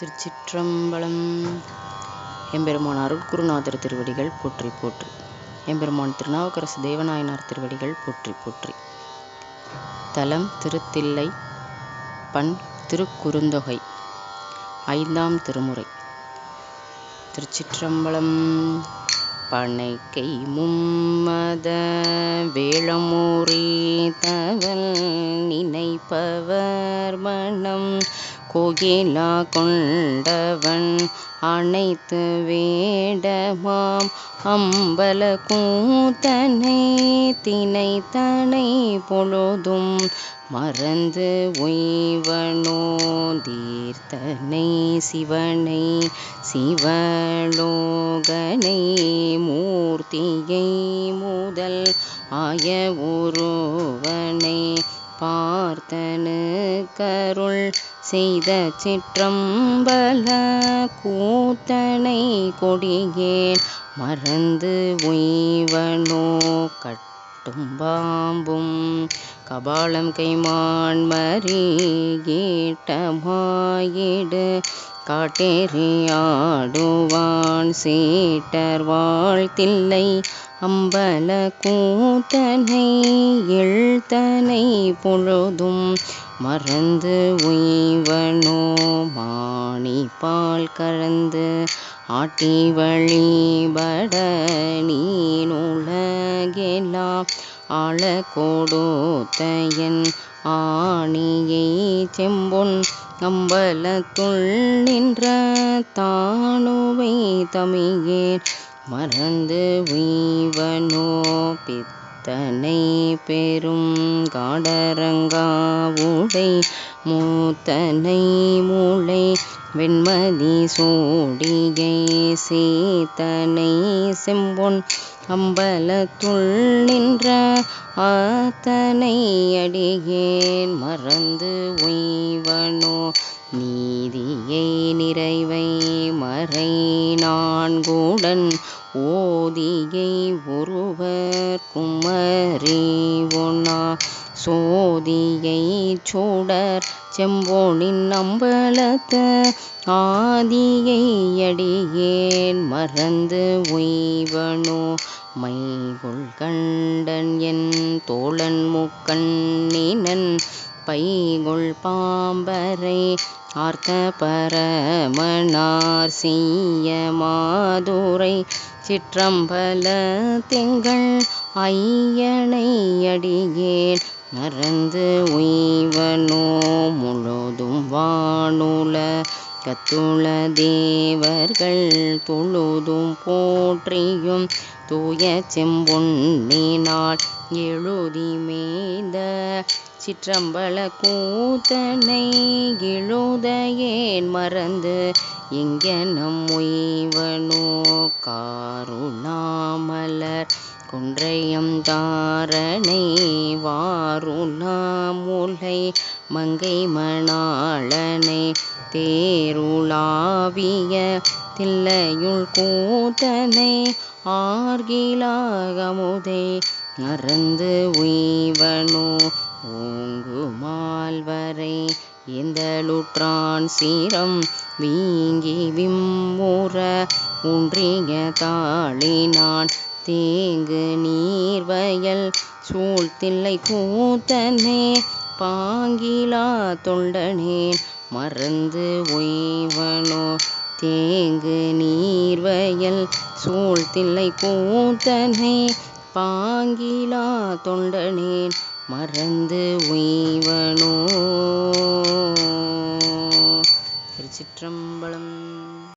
திருச்சிற்றம்பலம். எம்பெருமான் அருட்குருநாதர் திருவடிகள் போற்றி போற்றி. எம்பெருமான் திருநாவுக்கரசு தேவநாயனார் திருவடிகள் போற்றி போற்றி. தலம் திருத்தில்லை பண் திருக்குறுந்தொகை. ஐந்தாம் திருமுறை. திருச்சிற்றம்பலம். பனைக்கை மும்மத வேளமூரி தவல் நினைப்பவர் மனம். கோயிலா கொண்டவன் அனைத்து வேடமாம் அம்பல கூத்தனை தினைத்தனை பொழுதும் மறந்து உய்வனோ தீர்த்தனை சிவனை சிவலோகனை மூர்த்தியை முதல் ஆய ஒருவனை பார்த்தனு கருள் செய்த சிற்றம்பல கூத்தனை கொடியேன் மறந்து உய்வனோ கட்டும் பாம்பும் கபாலம் கைமான் மறியீட்டமாயிடு காட்டேறியாடுவான் சேட்டர் வாழ்த்தில்லை. அம்பல கூத்தனை எழுத்தனை பொழுதும் மறந்து உய்வனோ மாணி பால் கறந்து ஆட்டி வழிபட நீனுலகெல்லாம் ஆள கொடுத்தையன் ஆணியை செம்பொன் அம்பலத்துள் நின்ற தானுவை தமிழேன் மறந்து உய்வனோ பித்தனை பெரும் காடரங்காவுடை மூத்தனை மூளை வெண்மதி சூடியை சீத்தனை செம்பொன் அம்பலத்துள் நின்ற ஆத்தனை அடியேன் மறந்து உய்வனோ நீதியை நிறைவை மறை நான்குடன் ஓதியை ஒருவர் குமரி ஒன்னா சோதியை சூடர் செம்போனின் அம்பலத்து ஆதியை அடியேன் மறந்து உய்வனோ. மைகுள் கண்டன் என் தோழன் முக்கண்ணினன் பைகுள் பாம்பரை ஆர்த்த பரமனார் சீய மாதுரை சிற்றம்பல திங்கள் ஐயனை அடியேன் மறந்து உய்வனோ முழுதும் வானுல கத்துள தேவர்கள் தொழுதும் போற்றியும் தூய செம்பொன்னினால் எழுதி மேய்ந்த சிற்றம்பல கூத்தனை இழுதையேன் மறந்து எங்கெனம் உய்வனோ காருணாமலர் குன்றையம் தாரணை வாருணாமுலை மங்கை மணாளனை தேருளாவிய தில்லையுள் கூத்தனை ஆர்கிலாகமுதை மறந்து உய்வனோ ஓங்குமால் வரை எந்தலுற்றான் சீரம் வீங்கி விம்முற ஒன்றிய தாளினான். தேங்கு நீர்வயல் சூழ்த்தில்லை கூத்தனே பாங்கிலா தொண்டனேன். மறந்து ஒய்வனோ தேங்கு நீர்வயல் சூழ்த்தில்லை கூத்தனே பாங்கிலா தொண்டனேன். மறந்து உய்வனோ? திருச்சிற்றம்பலம்